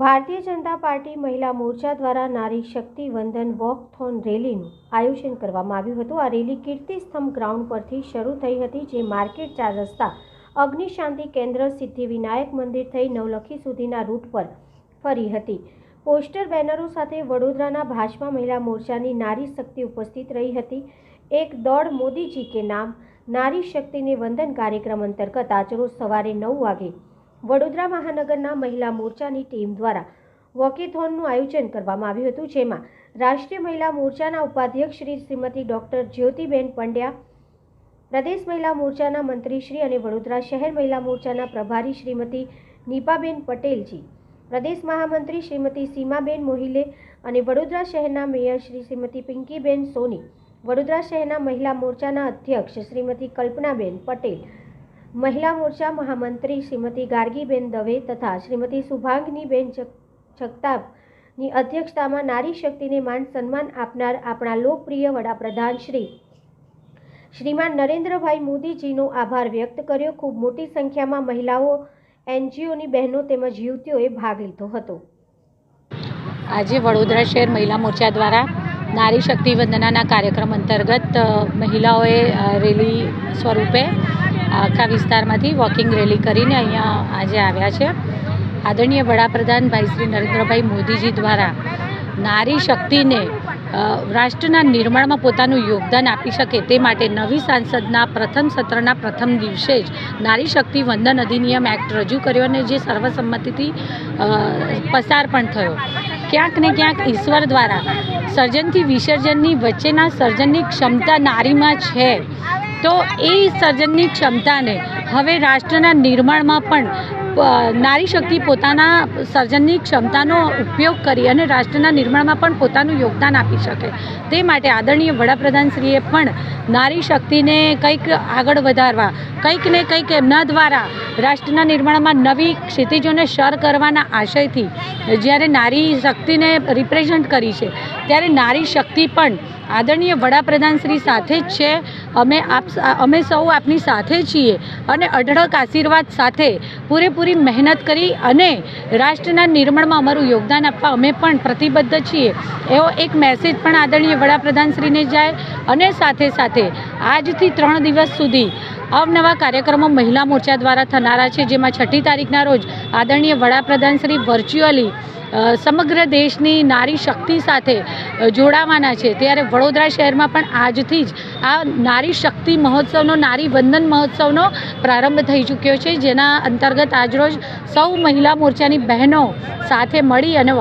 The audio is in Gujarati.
ભારતીય જનતા પાર્ટી મહિલા મોરચા દ્વારા નારી શક્તિ વંદન વોકથોન રેલીનું આયોજન કરવામાં આવ્યું હતું. આ રેલી કીર્તિસ્તંભ ગ્રાઉન્ડ પરથી શરૂ થઈ હતી, જે માર્કેટ ચાર રસ્તા, અગ્નિશાંતિ કેન્દ્ર સિદ્ધિ વિનાયક મંદિર થઈ નવલખી સુધીના રૂટ પર ફરી હતી. પોસ્ટર બેનરો સાથે વડોદરાના ભાજપા મહિલા મોરચાની નારી શક્તિ ઉપસ્થિત રહી હતી. એક દોડ મોદીજી કે નામ, નારી શક્તિને વંદન કાર્યક્રમ અંતર્ગત આજરોજ સવારે નવ વાગે વડોદરા મહાનગરના મહિલા મોરચાની ટીમ દ્વારા વોકેથોનનું આયોજન કરવામાં આવ્યું હતું, જેમાં રાષ્ટ્રીય મહિલા મોરચાના ઉપાધ્યક્ષ શ્રી શ્રીમતી ડૉક્ટર જ્યોતિબેન પંડ્યા, પ્રદેશ મહિલા મોરચાના મંત્રીશ્રી અને વડોદરા શહેર મહિલા મોરચાના પ્રભારી શ્રીમતી નીપાબેન પટેલજી, પ્રદેશ મહામંત્રી શ્રીમતી સીમાબેન મોહિલે અને વડોદરા શહેરના મેયર શ્રી શ્રીમતી પિંકીબેન સોની, વડોદરા શહેરના મહિલા મોરચાના અધ્યક્ષ શ્રીમતી કલ્પનાબેન પટેલ મહિલા મોરચા મહામંત્રી શ્રીમતી ગાર્ગીબેન દવે તથા શ્રીમતી સુભાંગનીબેન જગ, જગતાપની અધ્યક્ષતામાં નારી શક્તિને માન સન્માન આપનાર આપણા લોકપ્રિય વડાપ્રધાન શ્રી. શ્રીમાન નરેન્દ્રભાઈ મોદીજીનો આભાર વ્યક્ત કર્યો. ખૂબ મોટી સંખ્યામાં મહિલાઓ, એનજીઓની બહેનો તેમજ યુવતીઓએ ભાગ લીધો હતો. આજે વડોદરા શહેર મહિલા મોરચા દ્વારા નારી શક્તિ વંદનાના કાર્યક્રમ અંતર્ગત મહિલાઓએ રેલી સ્વરૂપે આખા વિસ્તારમાંથી વોકિંગ રેલી કરીને અહીંયા આજે આવ્યા છે. આદરણીય વડાપ્રધાન ભાઈ શ્રી નરેન્દ્રભાઈ મોદીજી દ્વારા નારી શક્તિને રાષ્ટ્રના નિર્માણમાં પોતાનું યોગદાન આપી શકે તે માટે નવી સાંસદના પ્રથમ સત્રના પ્રથમ દિવસે જ નારી શક્તિ વંદન અધિનિયમ એક્ટ રજૂ કર્યો અને જે સર્વસંમતિથી પસાર પણ થયો. ક્યાંક ને ક્યાંક ઈશ્વર દ્વારા સર્જનથી વિસર્જનની વચ્ચેના સર્જનની ક્ષમતા નારીમાં છે. તો એ સર્જનની ક્ષમતાને હવે રાષ્ટ્રના નિર્માણમાં પણ નારી શક્તિ પોતાના સર્જનની ક્ષમતાનો ઉપયોગ કરી અને રાષ્ટ્રના નિર્માણમાં પણ પોતાનું યોગદાન આપી શકે. તે માટે આદરણીય વડાપ્રધાનશ્રીએ પણ નારી શક્તિને કંઈક આગળ વધારવા, કંઈક ને કંઈક એમના દ્વારા રાષ્ટ્રના નિર્માણમાં નવી ક્ષિતિજોને સર કરવાના આશયથી જ્યારે નારી શક્તિને રિપ્રેઝન્ટ કરી છે, ત્યારે નારી શક્તિ પણ આદરણીય વડાપ્રધાન શ્રી સાથે જ છે. અમે આપ અમે સૌ આપની સાથે છીએ અને અઢળક આશીર્વાદ સાથે પૂરેપૂરી મહેનત કરી અને રાષ્ટ્રના નિર્માણમાં અમારું યોગદાન આપવા અમે પણ પ્રતિબદ્ધ છીએ. એવો એક મેસેજ પણ આદરણીય વડાપ્રધાનશ્રીને જાય અને સાથે સાથે આજથી ત્રણ દિવસ સુધી અવનવા કાર્યક્રમો મહિલા મોરચા દ્વારા થનારા છે, જેમાં છઠ્ઠી તારીખના રોજ આદરણીય વડાપ્રધાન શ્રી વર્ચ્યુઅલી સમગ્ર દેશની નારી શક્તિ સાથે જોડાવાના છે. ત્યારે વડોદરા શહેરમાં પણ આજથી જ આ નારી શક્તિ મહોત્સવનો, નારી વંદન મહોત્સવનો પ્રારંભ થઈ ચૂક્યો છે, જેના અંતર્ગત આજરોજ સૌ મહિલા મોરચાની બહેનો સાથે મળી અને